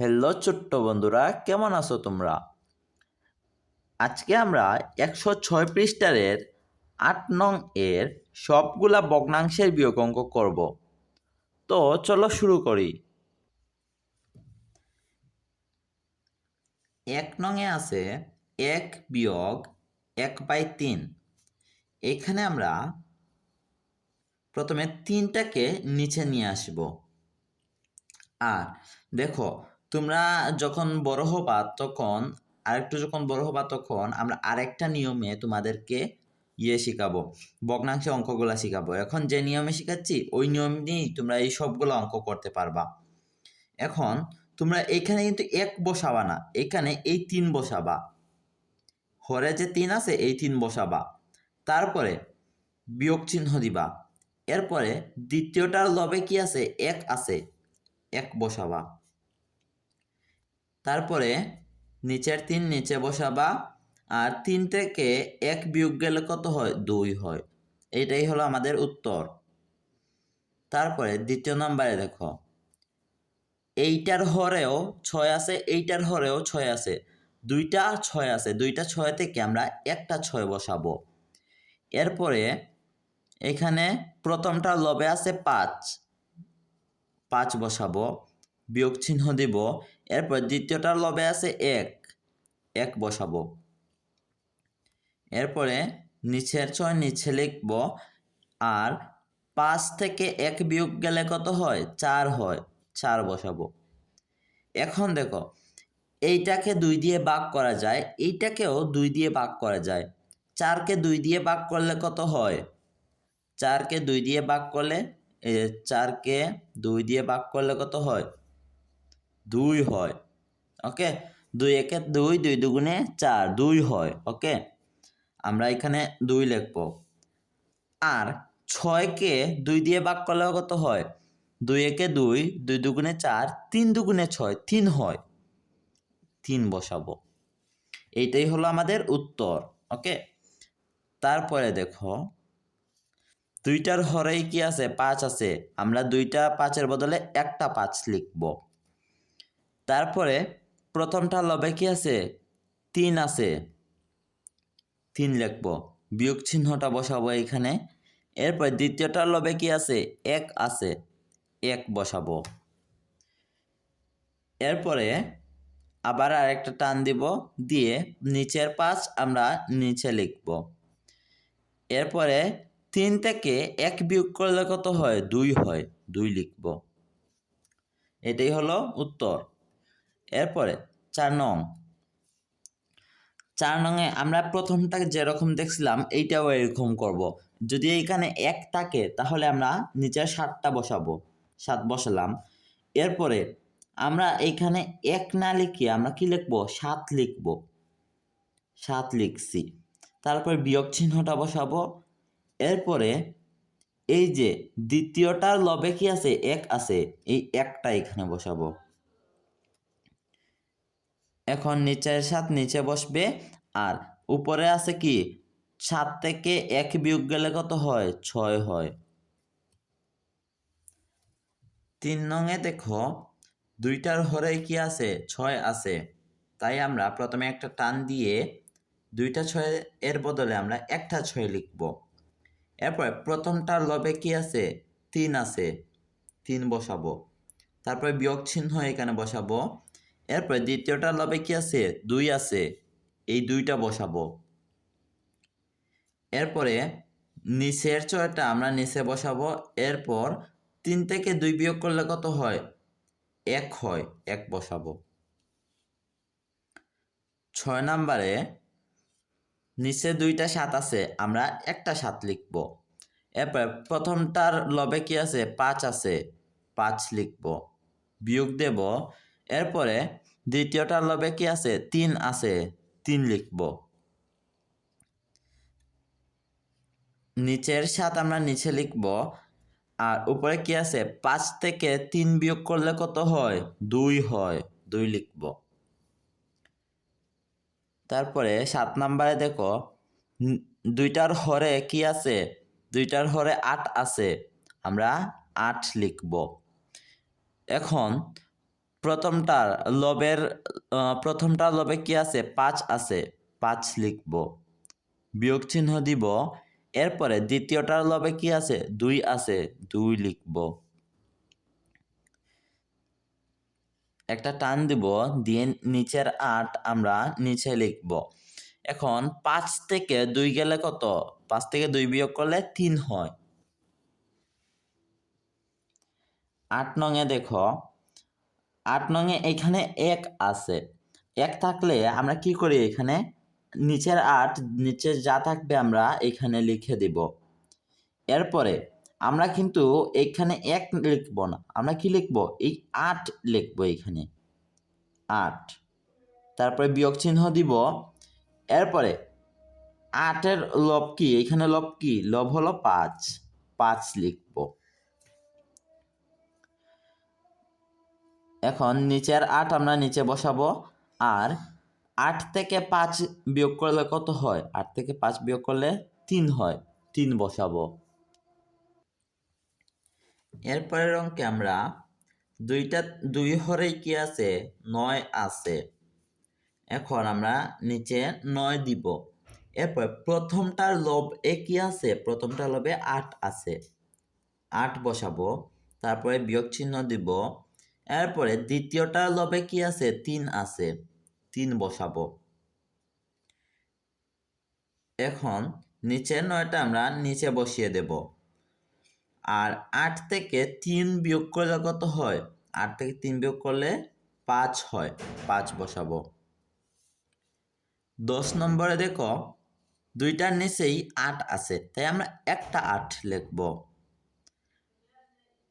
Hello ছোট্ট বন্ধুরা, কেমন আছো তোমরা? আজকে আমরা একশো ছয় পৃষ্ঠারের আট নং এর সবগুলা ভগ্নাংশের বিয়োগ অঙ্ক করব। তো চলো শুরু করি। এক নংয়ে আছে এক বিয়োগ এক বাই তিন। এখানে আমরা প্রথমে তিনটাকে নিচে নিয়ে আসব। আর দেখো তোমরা যখন বড় হবা তখন, আরেকটু যখন বড় হবা তখন, আমরা আরেকটা নিয়মে তোমাদেরকে ইয়ে শিখাবো ভগ্নাংশে অঙ্কগুলো শিখাবো। এখন যে নিয়মে শিখাচ্ছি, ওই নিয়ম নিয়েই তোমরা এই সবগুলো অঙ্ক করতে পারবা। এখন তোমরা এখানে কিন্তু এক বসাবা না, এখানে এই তিন বসাবা। হরে যে তিন আছে, এই তিন বসাবা। তারপরে বিয়োগ চিহ্ন দিবা। এরপরে দ্বিতীয়টার লবে কি আছে? এক আছে। এক বসাবা। তারপরে নিচের তিন নিচে বসাবা আর তিন থেকে এক বিয়োগ গেলে কত হয়? দুই হয়। এটাই হলো আমাদের উত্তর। তারপরে দ্বিতীয় নম্বরে দেখো। এইটার হরেও ছয় আছে, এইটার হরেও ছয় আছে। দুইটা ছয় আছে, দুইটা ছয় থেকে আমরা একটা ছয় বসাবো। এরপরে এখানে প্রথমটা লবে আছে পাঁচ। পাঁচ বসাবো, বিয়োগ চিহ্ন দিব এরপর দ্বিতীয়টার লবে আছে এক এক বসাবো। এরপরে নিচের ছয় নিচে লিখব, আর পাঁচ থেকে এক বিয়োগ গেলে কত হয়? চার হয়, চার বসাবো। এখন দেখো, এইটাকে দুই দিয়ে ভাগ করা যায়, এইটাকেও দুই দিয়ে ভাগ করা যায়। চারকে দুই দিয়ে ভাগ করলে কত হয়? চারকে দুই দিয়ে ভাগ করলে চারকে দুই দিয়ে ভাগ করলে কত হয়? দুই হয় ওকে দুই একে দুই দুই দুগুণে চার, দুই হয় ওকে আমরা এখানে দুই লিখব। আর ছয়কে দুই দিয়ে ভাগ করলে কত হয়? দুই একে দুই দুই দুগুণে চার, তিন দুগুণে ছয়, তিন হয়। তিন বসাবো। এইটাই হলো আমাদের উত্তর ওকে তারপরে দেখো, দুইটার হরেই কি আছে? পাঁচ আছে। আমরা দুইটা পাঁচের বদলে একটা পাঁচ লিখব। তারপরে প্রথমটা লবে কি আছে? তিন আছে। তিন লিখব। বিয়োগ চিহ্নটা বসাবো এখানে। এরপর দ্বিতীয়টার লবে কি আছে? এক আছে। এক বসাবো। এরপরে আবার আরেকটা টান দিব দিয়ে নিচের পাঁচ আমরা নিচে লিখব। এরপরে তিন থেকে এক বিয়োগ করলে কত হয়? দুই হয়। দুই লিখব। এটাই হলো উত্তর। এরপরে চার নং। চার নংয়ে আমরা প্রথমটা যেরকম দেখছিলাম, এইটাও এরকম করব। যদি এইখানে এক থাকে, তাহলে আমরা নিচের সাতটা বসাবো। সাত বসালাম। এরপরে আমরা এইখানে এক না লিখে আমরা কি লিখব? সাত লিখব। সাত লিখছি। তারপর বিয়োগ চিহ্নটা বসাবো। এরপরে এই যে দ্বিতীয়টার লবে কি আছে? এক আছে। এই একটা এখানে বসাবো। এখন নিচের সাত নিচে বসবে। আর উপরে আছে কি? সাত থেকে এক বিয়োগ গেলে কত হয়? ছয় হয়। তিন নঙে দেখো, দুইটার হরে কি আছে? ছয় আছে। তাই আমরা প্রথমে একটা টান দিয়ে দুইটা ছয় এর বদলে আমরা একটা ছয় লিখব। এরপরে প্রথমটার লবে কি আছে? তিন আছে। তিন বসাবো। তারপরে বিয়োগ চিহ্ন এখানে বসাবো। এরপরে দ্বিতীয়টার লবে কি আছে? দুই আছে। এই দুইটা বসাবো। এরপরে নিচের ছয়টা আমরা নিচে বসাবো। এরপর তিন থেকে দুই বিয়োগ করলে কত হয়? এক হয়। এক বসাবো। ছয় নাম্বারে নিচে দুইটা সাত আছে। আমরা একটা সাত লিখব। এরপর প্রথমটার লবে কি আছে? পাঁচ আছে। পাঁচ লিখব। বিয়োগ দেব। এরপরে দ্বিতীয়টার লবে কি আছে? তিন আছে। তিন লিখব। নিচের সাত আমরা নিচে লিখব। আর উপরে কি আছে? পাঁচ থেকে তিন বিয়োগ করলে কত হয়? দুই হয়। দুই লিখব। তারপরে সাত নাম্বারে দেখো দুইটার হরে কি আছে? দুইটার হরে আট আছে। আমরা আট লিখব। এখন প্রথমটার লবের প্রথমটার লবে কি আছে? পাঁচ আছে। পাঁচ লিখব। বিয়োগ চিহ্ন দিব। এরপরে দ্বিতীয়টার লবে কি আছে? দুই আছে। দুই লিখব। একটা টান দিব। দিয়ে নিচের আট আমরা নিচে লিখব। এখন পাঁচ থেকে দুই গেলে কত? পাঁচ থেকে দুই বিয়োগ করলে তিন হয়। আট নঙে দেখো। আট নঙে এখানে এক আছে। এক থাকলে আমরা কি করি এখানে? নিচের আট, নিচে যা থাকবে আমরা এখানে লিখে দিব। এরপরে আমরা কিন্তু এখানে এক লিখব না। আমরা কি লিখব? এই আট লিখব এখানে। আট। তারপরে বিয়োগ চিহ্ন দিব। এরপরে আটের লব কি? এখানে লব কি? লব হলো পাঁচ। পাঁচ লিখব। এখন নিচের আট আমরা নিচে বসাবো। আর আট থেকে পাঁচ বিয়োগ করলে কত হয়? আট থেকে পাঁচ বিয়োগ করলে তিন হয়। তিন বসাবো। এরপরের অঙ্কে আমরা দুইটা, দুই হরেই কি আছে? নয় আছে। এখন আমরা নিচে নয় দিব। এরপর প্রথমটার লব এ কি আছে? প্রথমটার লবে আট আছে। আট বসাবো। তারপরে বিয়োগ চিহ্ন দিব। এরপরে দ্বিতীয়টা লবে কি আছে? তিন আছে। তিন বসাবো। এখন নিচের নয়টা আমরা নিচে বসিয়ে দেব। আর আট থেকে তিন বিয়োগ করলে কত হয়? আট থেকে তিন বিয়োগ করলে পাঁচ হয়। পাঁচ বসাবো। দশ নম্বরে দেখো, দুইটার নিচেই আট আছে। তাই আমরা একটা আট লিখব।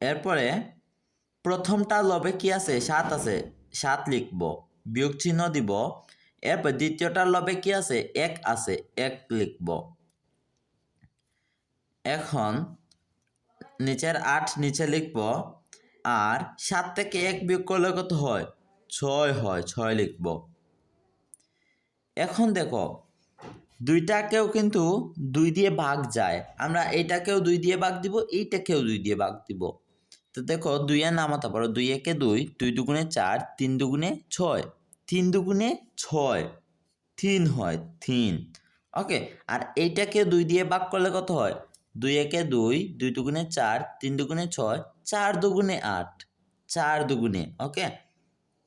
এরপরে প্রথমটা লবে কি আছে? সাত আছে। সাত লিখব। বিয়োগ চিহ্ন দিব। এরপর দ্বিতীয়টার লবে কি আছে? এক আছে। এক লিখব। এখন নিচের আট নিচে লিখব। আর সাত থেকে এক বিয়োগ করলে কত হয়? ছয় হয়। ছয় লিখব। এখন দেখো, দুইটাকেও কিন্তু দুই দিয়ে ভাগ যায়। আমরা এইটাকেও দুই দিয়ে ভাগ দিব, এইটাকেও দুই দিয়ে ভাগ দিব। তো দেখো দুই দুইয়ের নামাতে পারো, দুই একে দুই দুই দুগুণে চার, তিন দুগুণে ছয়, তিন দুগুণে ছয়, তিন হয় তিন। ওকে আর এইটাকে দুই দিয়ে ভাগ করলে কত হয়? দুই একে দুই দুই দুগুণে চার, তিন দুগুণে ছয়, চার দুগুণে আট, চার দুগুণে ওকে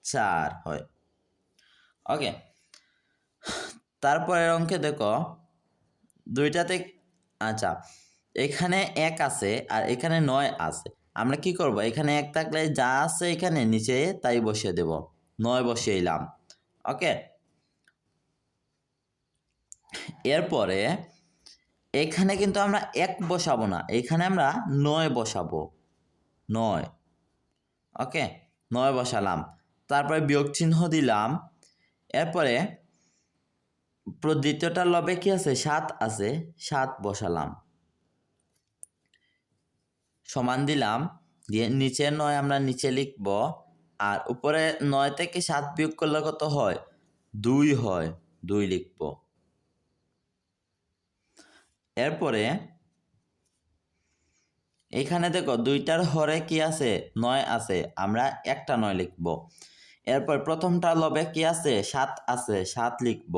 চার হয়। ওকে তারপরের অঙ্কে দেখো, দুইটাতে আচ্ছা এখানে এক আছে আর এখানে নয় আছে। আমরা কি করব? এখানে এক থাকলে যা আছে এখানে, নিচে তাই বসিয়ে দেব। নয় বসিয়ে এলাম ওকে? এরপরে এখানে কিন্তু আমরা এক বসাবো না। এখানে আমরা নয় বসাবো। নয়। ওকে? নয় বসালাম। তারপরে বিয়োগ চিহ্ন দিলাম। এরপরে প্র- দ্বিতীয়টার লবে কি আছে? সাত আছে। সাত বসালাম। সমান দিলাম। দিয়ে নিচে নয় আমরা নিচে লিখব। আর উপরে নয় থেকে সাত বিয়োগ করলে কত হয়? দুই হয়। দুই লিখব। এরপরে এখানে দেখো দুইটার হরে কি আছে? নয় আছে। আমরা একটা নয় লিখব। এরপর প্রথমটা লবে কি আছে? সাত আছে। সাত লিখব।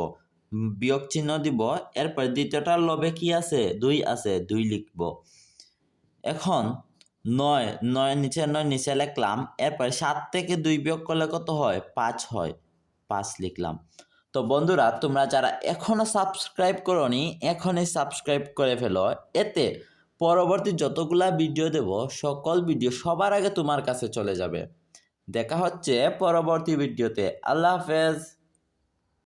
বিয়োগ চিহ্ন দিব। এরপর দ্বিতীয়টার লবে কি আছে? দুই আছে। দুই লিখব। এখন নয় নয় নিচে নয়, নিচে লিখলাম। এরপর সাত থেকে দুই বিয়োগ করলে কত হয়? পাঁচ হয়। পাঁচ লিখলাম। তো বন্ধুরা, তোমরা যারা এখনও সাবস্ক্রাইব করনি, এখনই সাবস্ক্রাইব করে ফেলো। এতে পরবর্তী যতগুলা ভিডিও দেব, সকল ভিডিও সবার আগে তোমার কাছে চলে যাবে। দেখা হচ্ছে পরবর্তী ভিডিওতে আল্লাহ হাফেজ।